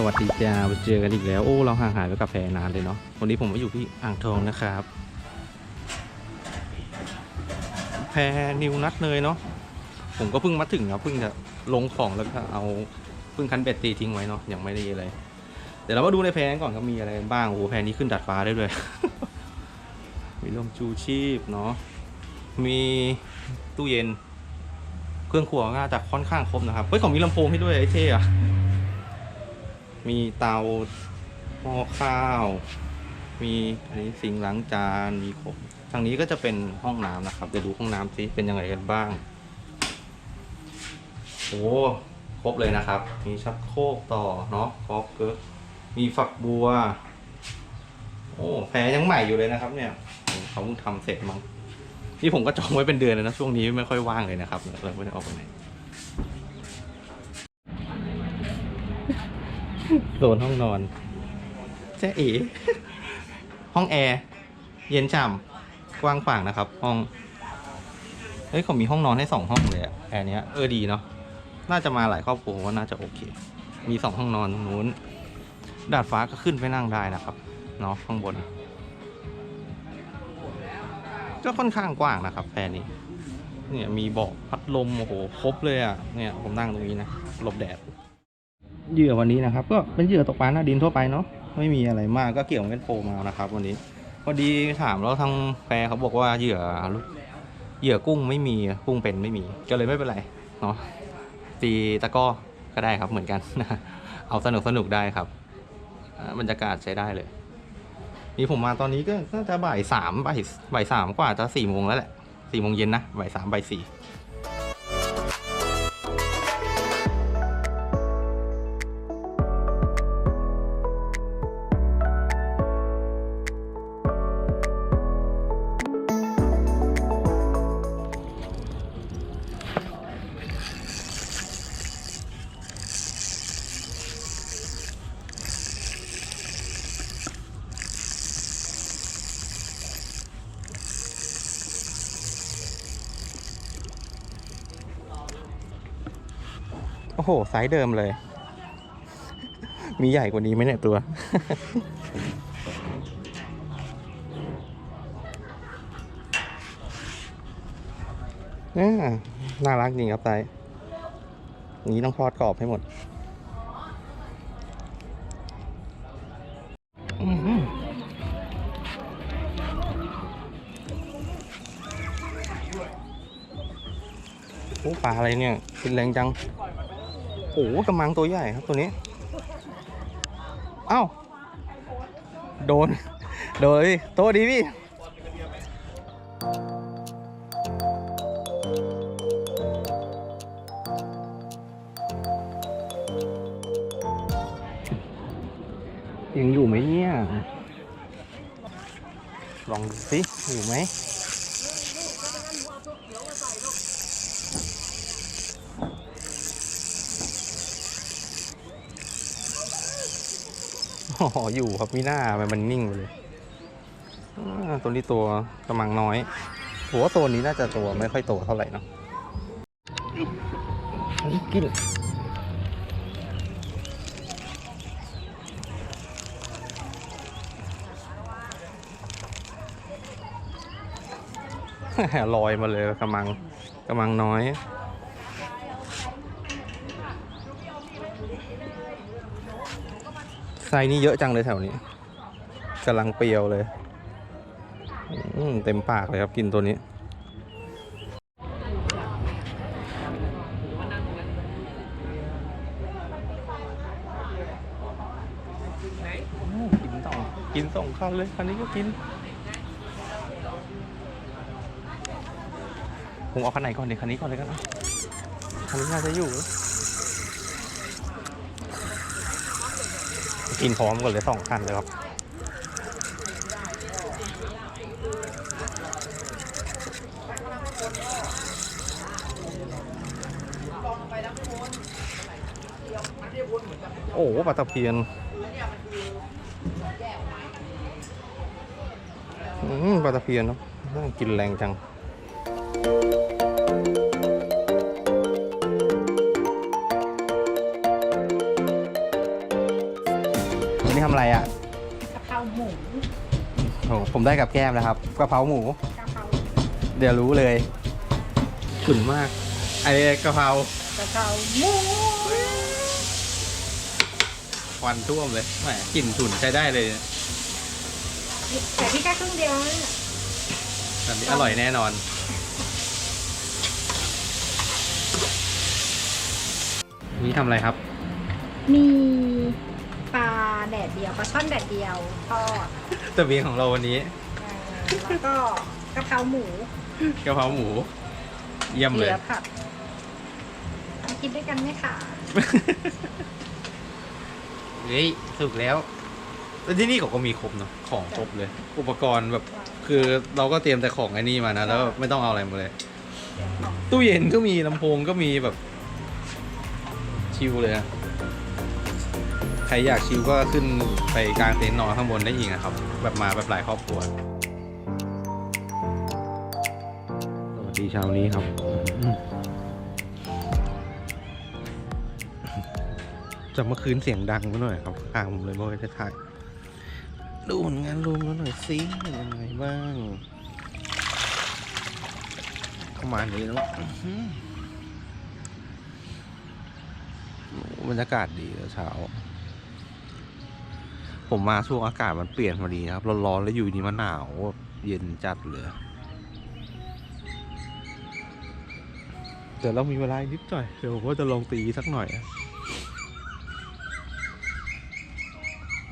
สวัสดีจ้ามาเจอกันอีกแล้ว โอ้ เราห่างหายไปกับแพรนานเลยเนาะ วันนี้ผมมาอยู่ที่อ่างทองนะครับ แพรนิวนัดเลยเนาะ ผมก็เพิ่งมาถึงครับ เพิ่งจะลงของแล้วก็เอาเพิ่งคันเบ็ดตีทิ้งไว้เนาะ ยังไม่ได้อะไร เดี๋ยวเรามาดูในแพรกันก่อนครับมีอะไรบ้าง โอ้โห แพรนี้ขึ้นดัดฟ้าได้ด้วย มีลมชูชีพเนาะ มีตู้เย็น เครื่องครัวน่าจะค่อนข้างครบนะครับ เฮ้ยของมีลำโพงให้ด้วยไอ้เท่อะ มีเตาหม้อข้าว มีอันนี้สิงล้างจานมีครบทางนี้ก็จะเป็นห้องน้ำนะครับเดี๋ยวดูห้องน้ำสิเป็นยังไงกันบ้างโอ้ครบเลยนะครับ มีชักโครกต่อเนาะครบเกิร์มีฝักบัว โอ้แพรยังใหม่อยู่เลยนะครับ เนี่ยเขาเพิ่งทำเสร็จมั้งนี่ผมก็จองไว้เป็นเดือนเลยนะช่วงนี้ไม่ค่อยว่างเลยนะครับเลยไม่ได้ออกไปไหน โซนห้องนอนเจ๊เอ๋ห้องแอร์ เย็นฉ่ำกว้างขวางนะครับ ห้อง เฮ้ยเขามีห้องนอนให้สองห้องเลยอะแอร์เนี้ยเออดีเนาะ น่าจะมาหลายครอบครัวผมว่าน่าจะโอเค มีสองห้องนอนตรงนู้น ดาดฟ้าก็ขึ้นไปนั่งได้นะครับ เนาะข้างบน ก็ค่อนข้างกว้างนะครับแพรนี้ เนี่ยมีเบาะพัดลมโอ้โหครบเลยอะเนี่ยผมนั่งตรงนี้นะหลบแดด เหยื่อวันนี้นะครับ ก็เป็นเหยื่อตกปลาหน้าดินทั่วไปเนาะไม่มีอะไรมากก็เกี่ยวกับโฟมานะครับ วันนี้พอดีถามแล้วทางแฟร์เขาบอกว่าเหยื่อเหยื่อกุ้งไม่มีกุ้งเป็นไม่มีก็เลยไม่เป็นไรเนาะตีตะก้อก็ได้ครับเหมือนกันเอาสนุกสนุกได้ครับบรรยากาศใช้ได้เลย นี่ผมมาตอนนี้ก็น่าจะบ่ายสามบ่ายบ่ายสามกว่าจะสี่โมงแล้วแหละสี่โมงเย็นนะบ่ายสามบ่ายสี่ โอ้โหไซส์เดิมเลย มีใหญ่กว่านี้ไหมเนี่ยตัว น่น่ารักจริงครับไซส์นี้ต้องทอดกรอบให้หมดอื้อหือโอ้ปลาอะไรเนี่ยกินแรงจัง โอ้โหกำมังตัวใหญ่ครับตัวนี้ เอ้า โดน โดนเลยโตดีพี่ยังอยู่ไหมเนี่ย ลองดูสิอยู่ไหม อออยู่ครับมีหน้ามันมันนิ่งไปเลยตัวนี้ตัวกำลังน้อยผมว่าโซนนี้น่าจะตัวไม่ค่อยโตเท่าไหร่เนาะอันกินลอยมาเลยกำลังกำลังน้อย ไซนี้เยอะจังเลยแถวนี้กำลังเปรียวเลยเต็มปากเลยครับกินตัวนี้ กินสองกินสองคันเลยคันนี้ก็กิน ผมเอาคันไหนก่อนเดี๋ยวคันนี้ก่อนเลยกันนะคันนี้น่าจะอยู่ กินพร้อมกันเลยสองคันเลยครับโอ้โหปลาตะเพียนอืมปลาตะเพียนเนาะน่ากินแรงจังะเพราหมูโอ้ผมได้กับแก้มแล้วครับกะเพราหมู กะเพราเดี๋ยวรู้เลยฉุนมากไอ้กะเพรากะเพราหมูควันท่วมเลยแหมกลิ่นฉุนใช้ได้เลยแต่พี่แค่ครึ่งเดียวนะแบบนี้อร่อยแน่นอน นี่ทำอะไรครับ มีปลาแดดเดียวปลาช่อนแดดเดียวทอดตัวเบียงของเราวันนี้เอ่อแล้วก็กะเพราหมูกะเพราหมู เยี่ยมเหเลลืย อผัดมากินด้วยกันไหมคะเฮ้ยถูกแล้วแล้วที่นี่เขาก็มีครบเนาะของครบเลย อุปกรณ์แบบ คือเราก็เตรียมแต่ของไอ้นี่มานะ แล้วไม่ต้องเอาอะไรมาเลย ตู้เย็นก็มีลำโพงก็มีแบบ ชิลเลยอะ ใครอยากชิลก็ขึ้นไปกลางเต็นท์นอนข้างบนได้อีกนะครับ แบบมาแบบหลายครอบครัวสวัสดีเช้านี้ครับจากเมื่อคืนเสียงดังไปหน่อยครับข้างผมเลยบอกว่าจะถ่ายดูผลงานรวมแล้วหน่อยสิเป็นยังไงบ้างประมาณนี้แล้วอื้อหือบรรยากาศดีแล้วเช้า ผมมาช่วงอากาศมันเปลี่ยนพอดีครับ ร้อนๆแล้วอยู่ดีมันหนาวเย็นจัดเลยแต่เรามีเวลานิดหน่อย เดี๋ยวผมก็จะลองตีสักหน่อย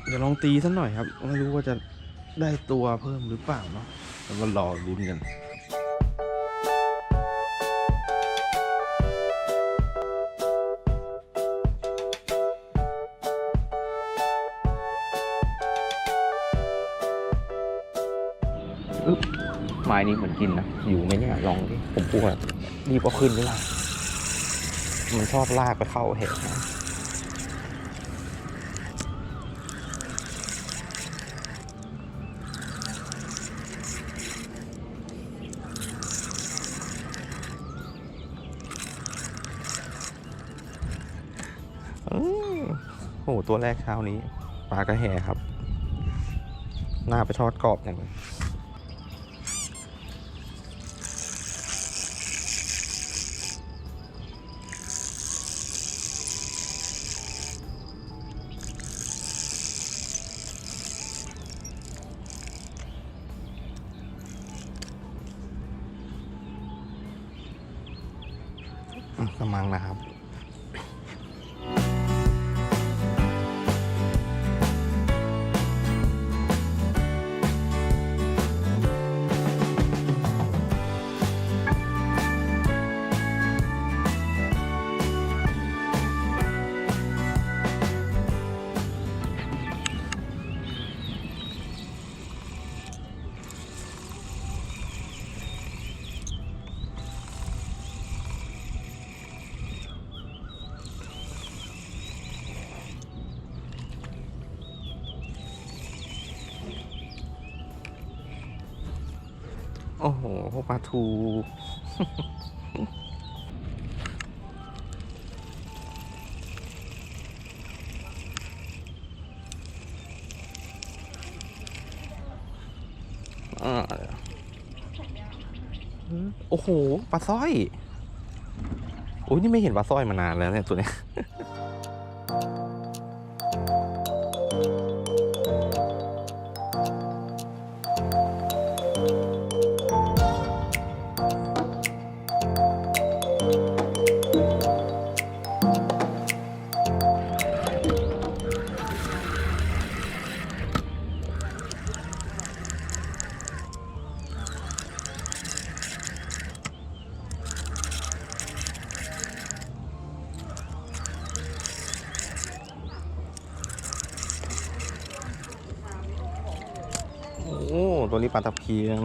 เดี๋ยวลองตีสักหน่อยครับ ไม่รู้ว่าจะได้ตัวเพิ่มหรือเปล่าเนาะแล้วก็รอลุ้นกัน ไม้นี้เหมือนกินนะ อยู่ไหมเนี่ย ลองดิ ผมกลัวรีบเอาขึ้นหรือเปล่ามันชอบลากไปเข้าเหวนะอืมโอ้โห ตัวแรกเช้านี้ปลากระแหครับ หน้าไปทอดกรอบอย่าง มังนะครับ อ้โหพวกปลาทูอ่าโอ้โห ปลาสร้อย โอ้ยนี่ไม่เห็นปลาสร้อยมานานแล้วเนี่ยตัวเนี้ย โอ้ตัวนี้ปลาตะเพียง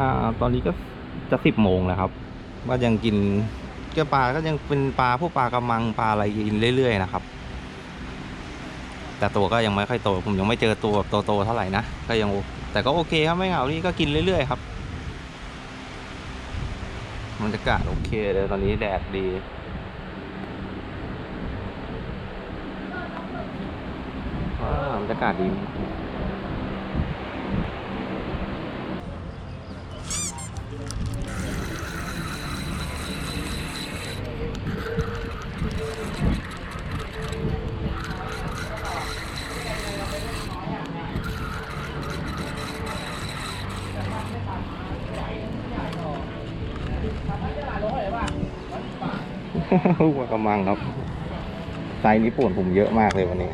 อ่าตอนนี้ก็จะสิบโมงแล้วครับ ว่ายังกินก็ปลาก็ยังเป็นปลาพวกปลากระมังปลาอะไรกินเรื่อยๆนะครับ แต่ตัวก็ยังไม่ค่อยโตผมยังไม่เจอตัวแบบโตๆเท่าไหร่นะก็ยังแต่ก็โอเคครับไม่เหงานี่ก็กินเรื่อยๆครับบรรยากาศโอเคเลยตอนนี้แดดดี บรรยากาศดีมากหัวกระมังครับไซส์นี้ป่วนผมเยอะมากเลยวันนี้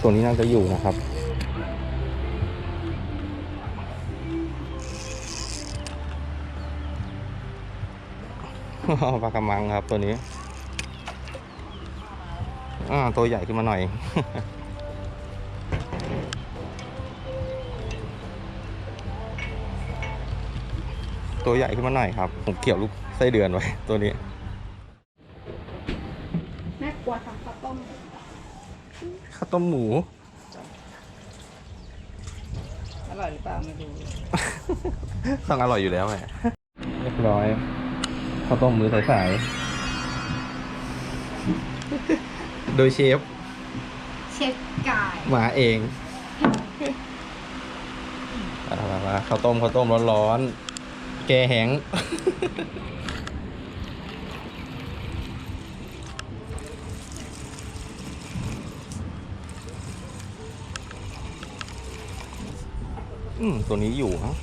ส่วนนี้น่าจะอยู่นะครับ ปลากระมังครับตัวนี้อาตัวใหญ่ขึ้นมาหน่อย ตัวใหญ่ขึ้นมาหน่อยครับ ผมเกี่ยวลูกไส้เดือนไว้ตัวนี้ แม่กลัวทำข้าวต้ม ข้าวต้มหมู อร่อยหรือเปล่าไม่รู้ต้องอร่อยอยู่แล้วแหละเรียบร้อยข้าวต้มมือใสๆโดยเชฟ เชฟกายมาเองมามามาข้าวต้มข้าวต้มร้อนๆ แกแห้ง อืม ตัวนี้อยู่ฮะ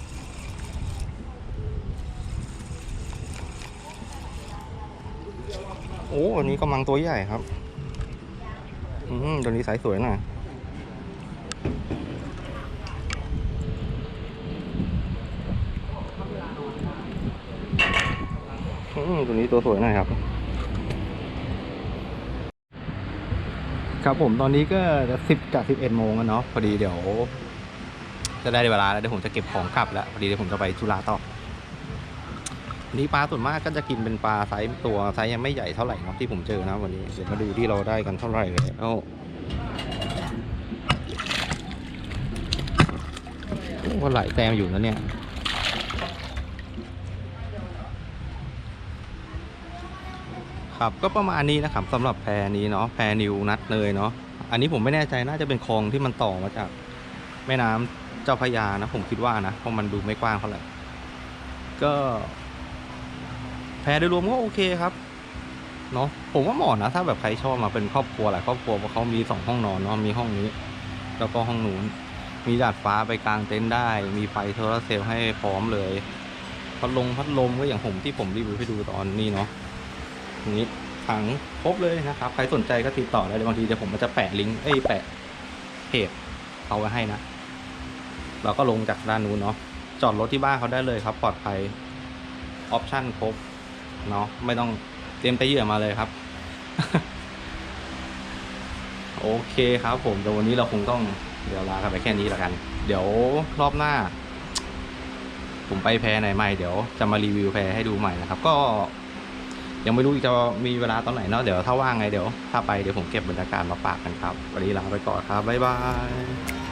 โอ้ อันนี้กำลังตัวใหญ่ครับ อืม ตัวนี้สายสวยหน่อยอืมตัวนี้ตัวสวยหน่อยครับ ครับผมตอนนี้ก็จะสิบกับสิบเอ็ดโมงแล้วเนาะพอดีเดี๋ยว จะได้เวลาแล้วเดี๋ยวผมจะเก็บของกลับแล้วพอดีเดี๋ยวผมจะไปธุระต่อวันนี้ปลาส่วนมากก็จะกินเป็นปลาไซส์ตัวไซส์ยังไม่ใหญ่เท่าไหร่นะที่ผมเจอนะวันนี้เดี๋ยวมาดูที่เราได้กันเท่าไหร่แล้วก็หลายแต้มอยู่นะเนี่ยครับก็ประมาณนี้นะครับสำหรับแพรนี้เนาะแพรนิวนัดเนยเนาะอันนี้ผมไม่แน่ใจน่าจะเป็นคลองที่มันต่อมาจาก แม่น้ำเจ้าพระยานะ ผมคิดว่านะเพราะมันดูไม่กว้างเท่าไหร่ก็ แพรโดยรวมก็โอเคครับเนาะผมว่าเหมาะนะ ถ้าแบบใครชอบมาเป็นครอบครัวหลายครอบครัวเพราะเขามีสองห้องนอนเนาะมีห้องนี้ แล้วก็ห้องนู้นมีดาดฟ้าไปกลางเต็นท์ได้ มีไฟโซลาร์เซลล์ให้พร้อมเลยพัดลมพัดลมก็อย่างผมที่ผมรีวิวให้ดูตอนนี้เนาะนี้ถังครบเลยนะครับ ใครสนใจก็ติดต่อได้เลยบางทีเดี๋ยวผมจะแปะลิงก์เอ้ยแปะเพจเอาไว้ให้นะ เราก็ลงจากด้านนู้นเนาะจอดรถที่บ้านเขาได้เลยครับ ปลอดภัยออปชั่นครบเนาะไม่ต้องเตรียมไตเหยื่อมาเลยครับ โอเคครับผมแต่วันนี้เราคงต้องเดี๋ยวลากันไปแค่นี้แล้วกัน เดี๋ยวรอบหน้า ผมไปแพรไหนใหม่เดี๋ยวจะมารีวิวแพรให้ดูใหม่นะครับ ก็ ยังไม่รู้จะมีเวลาตอนไหนเนาะเดี๋ยวถ้าว่างไงเดี๋ยวถ้าไปเดี๋ยวผมเก็บบรรยากาศมาฝากกันครับ วันนี้ลาไปก่อนครับบ๊ายบาย